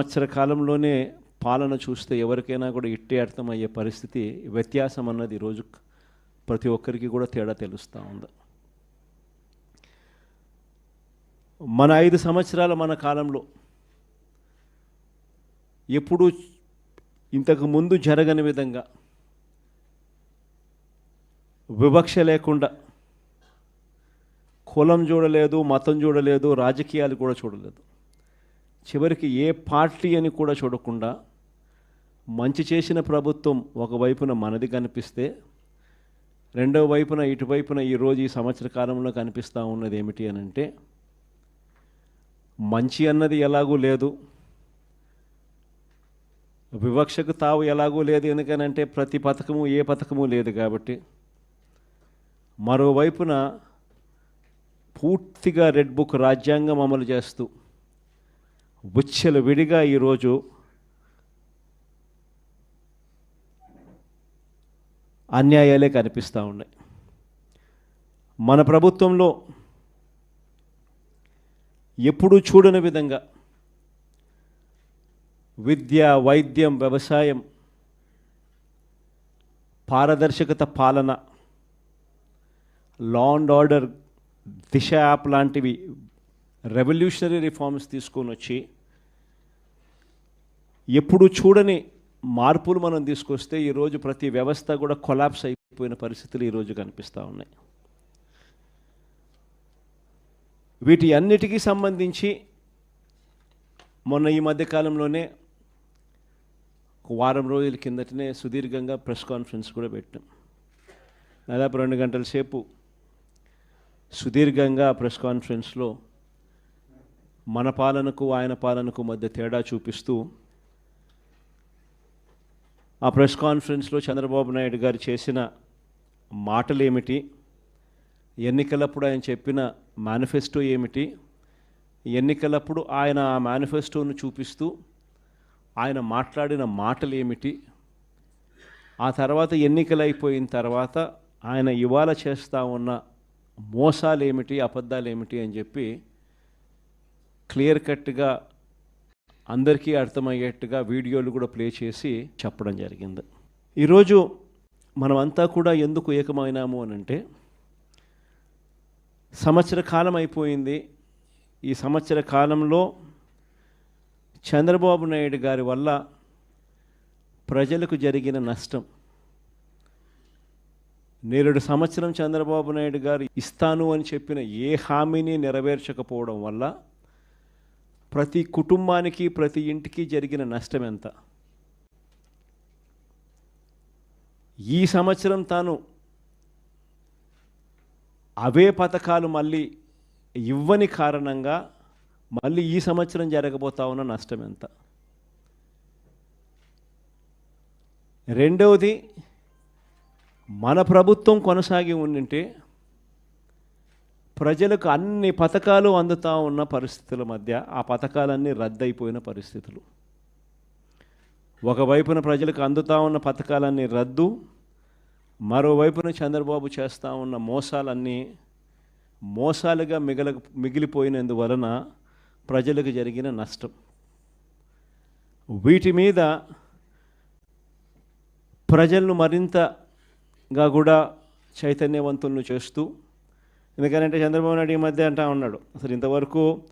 సంవత్సర కాలంలోనే పాలన చూస్తే ఎవరికైనా కూడా ఇట్టే అర్థమయ్యే పరిస్థితి వ్యత్యాసం అన్నది రోజు ప్రతి ఒక్కరికి కూడా తేడా తెలుస్తూ ఉంది. మన ఐదు సంవత్సరాల మన కాలంలో ఎప్పుడూ ఇంతకు ముందు జరగని విధంగా వివక్ష లేకుండా కులం చూడలేదు మతం చూడలేదు రాజకీయాలు కూడా చూడలేదు. చివరికి ఏ పార్టీ అని కూడా చూడకుండా మంచి చేసిన ప్రభుత్వం ఒకవైపున మనది కనిపిస్తే రెండవ వైపున ఇటువైపున ఈరోజు ఈ సంవత్సర కాలంలో కనిపిస్తూ ఉన్నది ఏమిటి అని అంటే మంచి అన్నది ఎలాగూ లేదు. వివక్షకు తావు ఎలాగూ లేదు ఎందుకనంటే ప్రతి పథకము ఏ పథకము లేదు కాబట్టి. మరోవైపున పూర్తిగా రెడ్ బుక్ రాజ్యాంగం అమలు చేస్తూ బుచ్చెలు విడిగా ఈరోజు అన్యాయాలే కనిపిస్తూ ఉన్నాయి. మన ప్రభుత్వంలో ఎప్పుడూ చూడని విధంగా విద్య వైద్యం వ్యవసాయం పారదర్శకత పాలన law and order Disha app లాంటివి రెవల్యూషనరీ రిఫార్మ్స్ తీసుకొని వచ్చి ఎప్పుడు చూడని మార్పులు మనం తీసుకొస్తే ఈరోజు ప్రతి వ్యవస్థ కూడా కొలాప్స్ అయిపోయిన పరిస్థితులు ఈరోజు కనిపిస్తూ ఉన్నాయి. వీటి అన్నిటికీ సంబంధించి మొన్న ఈ మధ్యకాలంలోనే ఒక వారం రోజుల కిందటనే సుదీర్ఘంగా ప్రెస్ కాన్ఫరెన్స్ కూడా పెట్టాం. దాదాపు రెండు గంటల సేపు సుదీర్ఘంగా ప్రెస్ కాన్ఫరెన్స్లో మన పాలనకు ఆయన పాలనకు మధ్య తేడా చూపిస్తూ ఆ ప్రెస్ కాన్ఫరెన్స్లో చంద్రబాబు నాయుడు గారు చేసిన మాటలు ఏమిటి ఎన్నికలప్పుడు ఆయన చెప్పిన మేనిఫెస్టో ఏమిటి? ఎన్నికలప్పుడు ఆయన ఆ మేనిఫెస్టోను చూపిస్తూ ఆయన మాట్లాడిన మాటలు ఏమిటి ఆ తర్వాత ఎన్నికలైపోయిన తర్వాత ఆయన ఇవాళ చేస్తూ ఉన్న మోసాలు ఏమిటి అబద్ధాలు ఏమిటి అని చెప్పి క్లియర్ కట్గా అందరికీ అర్థమయ్యేట్టుగా వీడియోలు కూడా ప్లే చేసి చెప్పడం జరిగింది. ఈరోజు మనమంతా కూడా ఎందుకు ఏకమైనాము అని అంటే సంవత్సర కాలం అయిపోయింది. ఈ సంవత్సర కాలంలో చంద్రబాబు నాయుడు గారి వల్ల ప్రజలకు జరిగిన నష్టం. నేరుడు సంవత్సరం చంద్రబాబు నాయుడు గారు ఇస్తాను అని చెప్పిన ఏ హామీని నెరవేర్చకపోవడం వల్ల ప్రతి కుటుంబానికి ప్రతి ఇంటికి జరిగిన నష్టం ఎంత? ఈ సంవత్సరం తాను అవే పథకాలు మళ్ళీ ఇవ్వని కారణంగా మళ్ళీ ఈ సంవత్సరం జరగబోతా ఉన్న నష్టం ఎంత? రెండవది మన ప్రభుత్వం కొనసాగి ఉండింటే ప్రజలకు అన్ని పథకాలు అందుతూ ఉన్న పరిస్థితుల మధ్య ఆ పథకాలన్నీ రద్దయిపోయిన పరిస్థితులు. ఒకవైపున ప్రజలకు అందుతూ ఉన్న పథకాలన్నీ రద్దు మరోవైపున చంద్రబాబు చేస్తూ ఉన్న మోసాలన్నీ మోసాలుగా మిగల మిగిలిపోయినందువలన ప్రజలకు జరిగిన నష్టం. వీటి మీద ప్రజలను మరింతగా కూడా చైతన్యవంతులను చేస్తూ ఎందుకంటే చంద్రబాబు నాయుడు ఈ మధ్య అంటా ఉన్నాడు అసలు ఇంతవరకు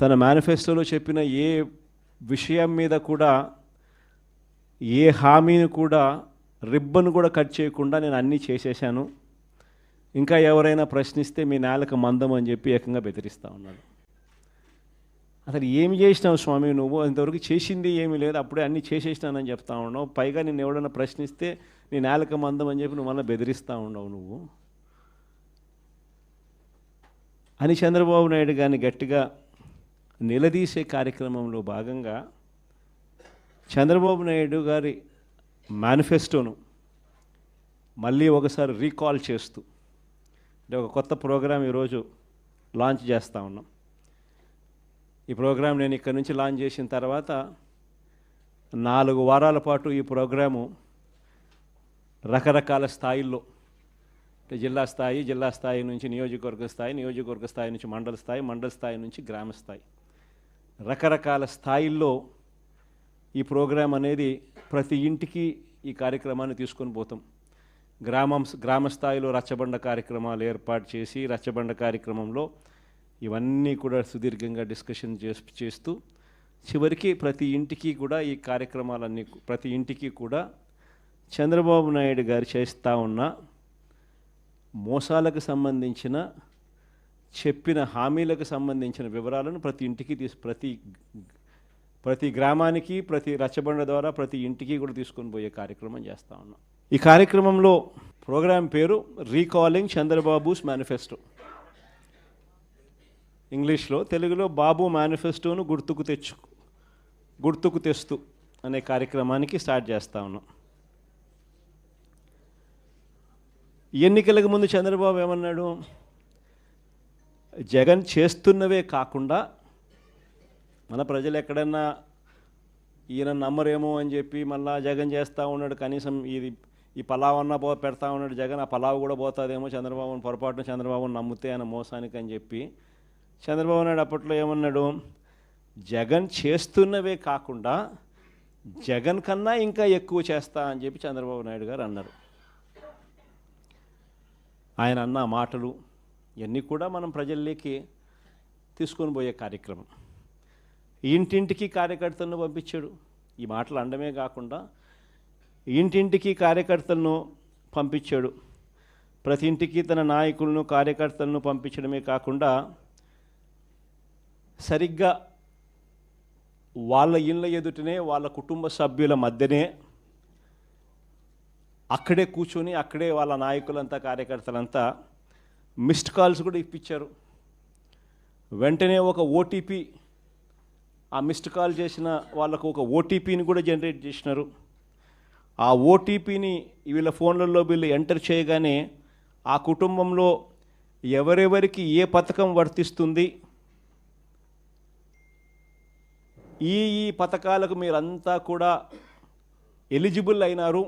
తన మేనిఫెస్టోలో చెప్పిన ఏ విషయం మీద కూడా ఏ హామీని కూడా రిబ్బన్ కూడా కట్ చేయకుండా నేను అన్నీ చేసేసాను. ఇంకా ఎవరైనా ప్రశ్నిస్తే మీ నేలకు మందం అని చెప్పి ఏకంగా బెదిరిస్తూ ఉన్నాడు. అసలు ఏమి చేసినావు స్వామి నువ్వు? ఇంతవరకు చేసింది ఏమీ లేదు అప్పుడే అన్నీ చేసేసినానని చెప్తా ఉన్నావు. పైగా నేను ఎవడైనా ప్రశ్నిస్తే నీ నేలక మందం అని చెప్పి నువ్వు మళ్ళీ బెదిరిస్తూ ఉన్నావు నువ్వు. అని చంద్రబాబు నాయుడు గారిని గట్టిగా నిలదీసే కార్యక్రమంలో భాగంగా చంద్రబాబు నాయుడు గారి మేనిఫెస్టోను మళ్ళీ ఒకసారి రీకాల్ చేస్తూ అంటే ఒక కొత్త ప్రోగ్రాం ఈరోజు లాంచ్ చేస్తూ ఉన్నాం. ఈ ప్రోగ్రాం నేను ఇక్కడ నుంచి లాంచ్ చేసిన తర్వాత నాలుగు వారాల పాటు ఈ ప్రోగ్రాము రకరకాల స్థాయిల్లో జిల్లా స్థాయి జిల్లా స్థాయి నుంచి నియోజకవర్గ స్థాయి నియోజకవర్గ స్థాయి నుంచి మండల స్థాయి మండల స్థాయి నుంచి గ్రామ స్థాయి. రకరకాల స్థాయిల్లో ఈ ప్రోగ్రాం అనేది ప్రతి ఇంటికి ఈ కార్యక్రమాన్ని తీసుకొని పోతాం. గ్రామం గ్రామ స్థాయిలో రచ్చబండ కార్యక్రమాలు ఏర్పాటు చేసి రచ్చబండ కార్యక్రమంలో ఇవన్నీ కూడా సుదీర్ఘంగా డిస్కషన్ చేస్తూ చివరికి ప్రతి ఇంటికి కూడా ఈ కార్యక్రమాలన్నీ ప్రతి ఇంటికి కూడా చంద్రబాబు నాయుడు గారు చేస్తూ ఉన్న మోసాలకు సంబంధించిన చెప్పిన హామీలకు సంబంధించిన వివరాలను ప్రతి ఇంటికి తీసు ప్రతి ప్రతి గ్రామానికి ప్రతి రచ్చబండ ద్వారా ప్రతి ఇంటికి కూడా తీసుకొని పోయే కార్యక్రమం చేస్తూ ఉన్నాం. ఈ కార్యక్రమంలో ప్రోగ్రాం పేరు రీకాలింగ్ చంద్రబాబుస్ మేనిఫెస్టో. ఇంగ్లీష్లో తెలుగులో బాబు మేనిఫెస్టోను గుర్తుకు తెచ్చు గుర్తుకు తెస్తూ అనే కార్యక్రమానికి స్టార్ట్ చేస్తా ఉన్నాం. ఎన్నికలకు ముందు చంద్రబాబు ఏమన్నాడు? జగన్ చేస్తున్నవే కాకుండా మన ప్రజలు ఎక్కడన్నా ఈయన నమ్మరేమో అని చెప్పి మళ్ళా జగన్ చేస్తూ ఉన్నాడు కనీసం ఇది ఈ పలావ్ అన్నా పో పెడతా ఉన్నాడు జగన్ ఆ పలావ్ కూడా పోతుందేమో చంద్రబాబుని పొరపాటున చంద్రబాబుని నమ్మితే ఆయన మోసానికి అని చెప్పి. చంద్రబాబు నాయుడు అప్పట్లో ఏమన్నాడు? జగన్ చేస్తున్నవే కాకుండా జగన్ కన్నా ఇంకా ఎక్కువ చేస్తా అని చెప్పి చంద్రబాబు నాయుడు గారు అన్నారు. ఆయన అన్న మాటలు ఇవన్నీ కూడా మనం ప్రజల్లోకి తీసుకొని పోయే కార్యక్రమం. ఇంటింటికి కార్యకర్తలను పంపించాడు. ఈ మాటలు అండమే కాకుండా ఇంటింటికి కార్యకర్తలను పంపించాడు. ప్రతి ఇంటికి తన నాయకులను కార్యకర్తలను పంపించడమే కాకుండా సరిగ్గా వాళ్ళ ఇళ్ళ ఎదుటనే వాళ్ళ కుటుంబ సభ్యుల మధ్యనే అక్కడే కూర్చొని అక్కడే వాళ్ళ నాయకులంతా కార్యకర్తలంతా మిస్డ్ కాల్స్ కూడా ఇప్పించారు. వెంటనే ఒక ఓటీపీ ఆ మిస్డ్ కాల్ చేసిన వాళ్ళకు ఒక ఓటీపీని కూడా జనరేట్ చేసినారు. ఆ ఓటీపీని వీళ్ళ ఫోన్లలో వీళ్ళు ఎంటర్ చేయగానే ఆ కుటుంబంలో ఎవరెవరికి ఏ పథకం వర్తిస్తుంది ఈ ఈ పథకాలకు మీరంతా కూడా ఎలిజిబుల్ అయినారు.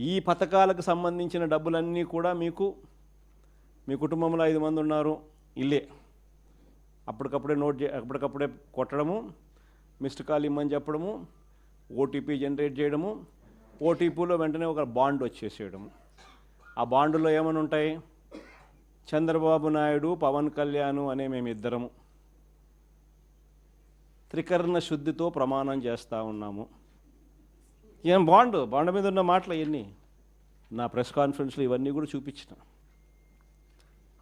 ఈ పథకాలకు సంబంధించిన డబ్బులన్నీ కూడా మీకు మీ కుటుంబంలో ఐదు మంది ఉన్నారు ఇల్లే. అప్పటికప్పుడే నోట్ చే అప్పటికప్పుడే కొట్టడము మిస్డ్ కాల్ ఇమ్మని చెప్పడము ఓటీపీ జనరేట్ చేయడము ఓటీపీలో వెంటనే ఒక బాండ్ వచ్చేసేయడము. ఆ బాండ్లో ఏమని ఉంటాయి? చంద్రబాబు నాయుడు పవన్ కళ్యాణ్ అనే మేమిద్దరము. త్రికరణ శుద్ధితో ప్రమాణం చేస్తూ ఉన్నాము. ఏం బాండ్ బాండ్ మీద ఉన్న మాటలు ఇవన్నీ నా ప్రెస్ కాన్ఫరెన్స్లో ఇవన్నీ కూడా చూపించిన.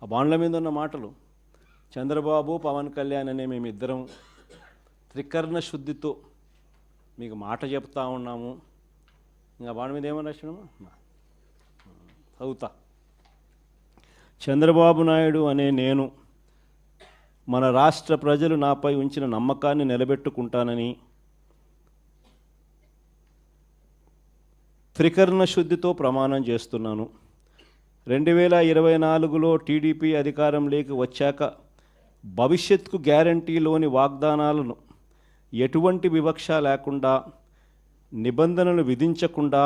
ఆ బాండ్ల మీద ఉన్న మాటలు చంద్రబాబు పవన్ కళ్యాణ్ అనే మేమిద్దరం త్రికరణ శుద్ధితో మీకు మాట చెప్తా ఉన్నాము. ఇంకా బాండ్ మీద ఏమని రాసినాము? చదువుతా. చంద్రబాబు నాయుడు అనే నేను మన రాష్ట్ర ప్రజలు నాపై ఉంచిన నమ్మకాన్ని నిలబెట్టుకుంటానని త్రికరణ శుద్ధితో ప్రమాణం చేస్తున్నాను. రెండు వేల ఇరవై నాలుగులో టీడీపీ అధికారంలోకి వచ్చాక భవిష్యత్కు గ్యారంటీలోని వాగ్దానాలను ఎటువంటి వివక్ష లేకుండా నిబంధనలు విధించకుండా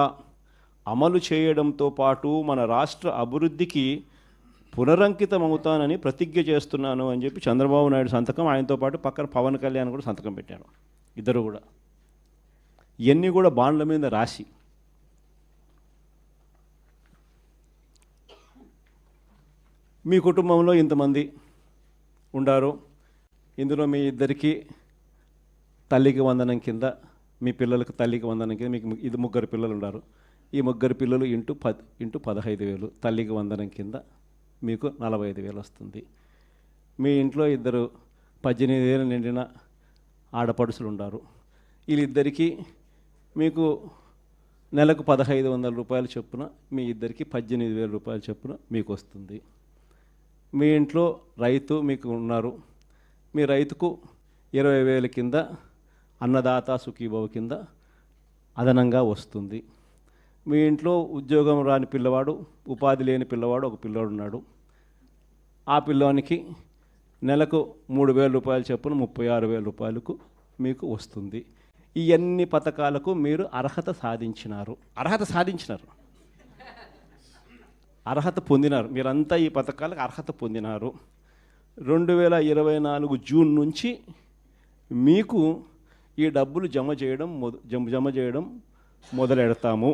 అమలు చేయడంతో పాటు మన రాష్ట్ర అభివృద్ధికి పునరంకితమవుతానని ప్రతిజ్ఞ చేస్తున్నాను అని చెప్పి చంద్రబాబు నాయుడు సంతకం ఆయనతో పాటు పక్కన పవన్ కళ్యాణ్ కూడా సంతకం పెట్టాడు ఇద్దరు కూడా. ఇవన్నీ కూడా బాండ్ల మీద రాసి మీ కుటుంబంలో ఇంతమంది ఉండారు. ఇందులో మీ ఇద్దరికి తల్లికి వందనం కింద మీ పిల్లలకు తల్లికి వందనం కింద మీకు ఇది ముగ్గురు పిల్లలు ఉన్నారు ఈ ముగ్గురు పిల్లలు ఇంటూ పద్ ఇంటూ పదహైదు వేలు తల్లికి వందనం కింద మీకు నలభై ఐదు వేలు వస్తుంది. మీ ఇంట్లో ఇద్దరు పద్దెనిమిది వేలు నిండిన ఆడపడుసులు ఉన్నారు వీళ్ళిద్దరికీ మీకు నెలకు పదహైదు వందల రూపాయలు చొప్పున మీ ఇద్దరికి పద్దెనిమిది వేల రూపాయల చొప్పున మీకు వస్తుంది. మీ ఇంట్లో రైతు మీకు ఉన్నారు. మీ రైతుకు ఇరవై వేల కింద అన్నదాత సుఖీభవ కింద అదనంగా వస్తుంది. మీ ఇంట్లో ఉద్యోగం రాని పిల్లవాడు ఉపాధి లేని పిల్లవాడు ఒక పిల్లవాడు ఉన్నాడు. ఆ పిల్లోనికి నెలకు మూడు వేల రూపాయలు చొప్పున ముప్పై ఆరు వేల రూపాయలకు మీకు వస్తుంది. ఈ అన్ని పథకాలకు మీరు అర్హత సాధించినారు. అర్హత సాధించినారు. అర్హత పొందినారు. మీరంతా ఈ పథకాలకు అర్హత పొందినారు. రెండు వేల ఇరవై నాలుగు జూన్ నుంచి మీకు ఈ డబ్బులు జమ చేయడం మొద జమ జమ చేయడం మొదలెడతాము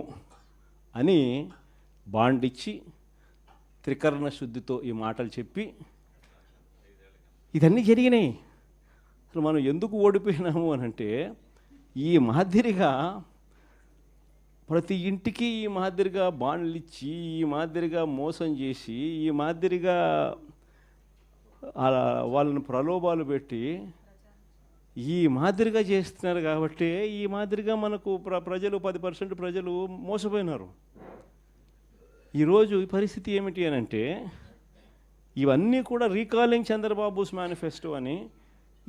అని బాండ్ ఇచ్చి త్రికరణ శుద్ధితో ఈ మాటలు చెప్పి ఇదన్నీ జరిగినాయి. అసలు మనం ఎందుకు ఓడిపోయినాము అని అంటే ఈ మాదిరిగా ప్రతి ఇంటికి ఈ మాదిరిగా బాండ్లు ఇచ్చి ఈ మాదిరిగా మోసం చేసి ఈ మాదిరిగా ఆ వాళ్ళని ప్రలోభాలు పెట్టి ఈ మాదిరిగా చేస్తున్నారు కాబట్టి ఈ మాదిరిగా మనకు ప్ర ప్రజలు పది పర్సెంట్ ప్రజలు మోసపోయినారు. ఈరోజు ఈ పరిస్థితి ఏమిటి అని అంటే ఇవన్నీ కూడా రీకాలింగ్ చంద్రబాబుస్ మేనిఫెస్టో అని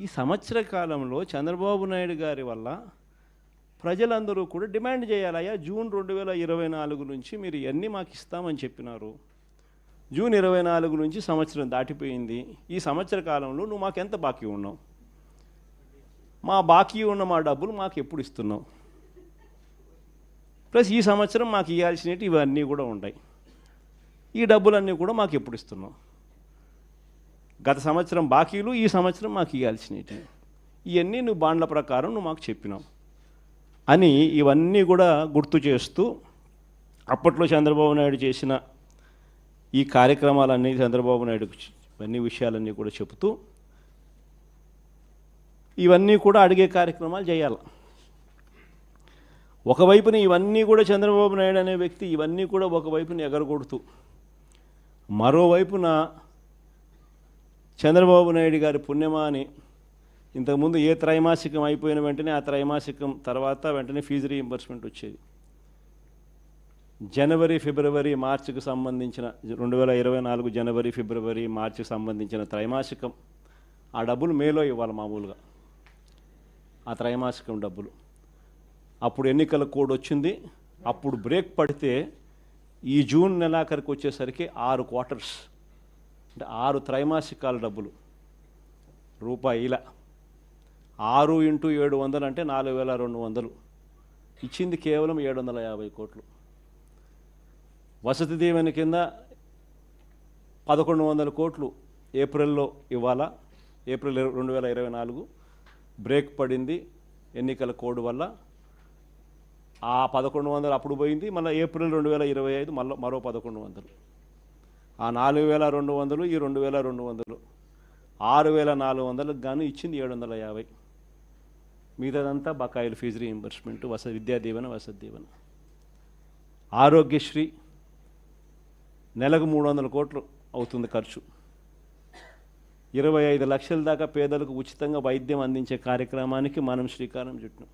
ఈ సంవత్సర కాలంలో చంద్రబాబు నాయుడు గారి వల్ల ప్రజలందరూ కూడా డిమాండ్ చేయాలయ్యా జూన్ రెండు వేల ఇరవై నాలుగు నుంచి మీరు ఇవన్నీ మాకు ఇస్తామని చెప్పినారు. జూన్ ఇరవై నాలుగు నుంచి సంవత్సరం దాటిపోయింది. ఈ సంవత్సర కాలంలో నువ్వు మాకు ఎంత బాకీ ఉన్నావు? మా బాకీ ఉన్న మా డబ్బులు మాకు ఎప్పుడు ఇస్తున్నావు? ప్లస్ ఈ సంవత్సరం మాకు ఇవ్వాల్సినవి ఇవన్నీ కూడా ఉంటాయి ఈ డబ్బులన్నీ కూడా మాకు ఎప్పుడు ఇస్తున్నావు? గత సంవత్సరం బాకీలు ఈ సంవత్సరం మాకు ఇవ్వాల్సినవి. ఇవన్నీ నువ్వు బాండ్ల ప్రకారం నువ్వు మాకు చెప్పినావు. అని ఇవన్నీ కూడా గుర్తు చేస్తూ అప్పట్లో చంద్రబాబు నాయుడు చేసిన ఈ కార్యక్రమాలన్నీ చంద్రబాబు నాయుడు ఇవన్నీ విషయాలన్నీ కూడా చెబుతూ ఇవన్నీ కూడా అడిగే కార్యక్రమాలు చేయాలి. ఒకవైపున ఇవన్నీ కూడా చంద్రబాబు నాయుడు అనే వ్యక్తి ఇవన్నీ కూడా ఒకవైపున ఎగరగొడుతూ మరోవైపున చంద్రబాబు నాయుడు గారి పుణ్యమా అని ఇంతకుముందు ఏ త్రైమాసికం అయిపోయిన వెంటనే ఆ త్రైమాసికం తర్వాత వెంటనే ఫీజు రీఎంబర్స్మెంట్ వచ్చేది. జనవరి ఫిబ్రవరి మార్చికి సంబంధించిన రెండు వేల ఇరవై నాలుగు జనవరి ఫిబ్రవరి మార్చికి సంబంధించిన త్రైమాసికం ఆ డబ్బులు మేలో ఇవ్వాలి మామూలుగా. ఆ త్రైమాసికం డబ్బులు. అప్పుడు ఎన్నికల కోడ్ వచ్చింది. అప్పుడు బ్రేక్ పడితే ఈ జూన్ నెలాఖరికి వచ్చేసరికి ఆరు క్వార్టర్స్ అంటే ఆరు త్రైమాసికాల డబ్బులు. రూపాయిల. ఆరు ఇంటూ ఏడు వందలు అంటే నాలుగు వేల రెండు వందలు. ఇచ్చింది కేవలం ఏడు వందల యాభై కోట్లు. వసతి దీవెన కింద పదకొండు వందల కోట్లు ఏప్రిల్లో ఇవ్వాలా? ఏప్రిల్ రెండు వేల ఇరవై నాలుగు. బ్రేక్ పడింది ఎన్నికల కోడ్ వల్ల. ఆ పదకొండు వందలు అప్పుడు పోయింది మళ్ళీ ఏప్రిల్ రెండు వేల ఇరవై ఐదు మళ్ళీ మరో పదకొండు వందలు. ఆ నాలుగు వేల రెండు వందలు ఈ రెండు వేల రెండు వందలు. ఆరు వేల నాలుగు వందలకు గాను ఇచ్చింది ఏడు వందల యాభై. మిగతాదంతా బకాయిలు ఫీజు రీఎంబర్స్మెంట్ వస విద్యా దీవెన వసతి దీవెన ఆరోగ్యశ్రీ నెలకు మూడు వందల కోట్లు అవుతుంది ఖర్చు. ఇరవై ఐదు లక్షల దాకా పేదలకు ఉచితంగా వైద్యం అందించే కార్యక్రమానికి మనం శ్రీకారం చుట్టినాం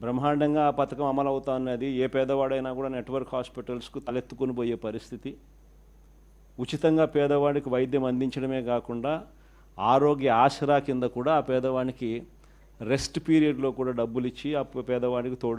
బ్రహ్మాండంగా ఆ పథకం అమలు అవుతా ఉన్నది ఏ పేదవాడైనా కూడా నెట్వర్క్ హాస్పిటల్స్కు తలెత్తుకుని పోయే పరిస్థితి. ఉచితంగా పేదవాడికి వైద్యం అందించడమే కాకుండా ఆరోగ్య ఆసరా కింద కూడా ఆ పేదవానికి రెస్ట్ పీరియడ్లో కూడా డబ్బులు ఇచ్చి ఆ పేదవాడికి తోడు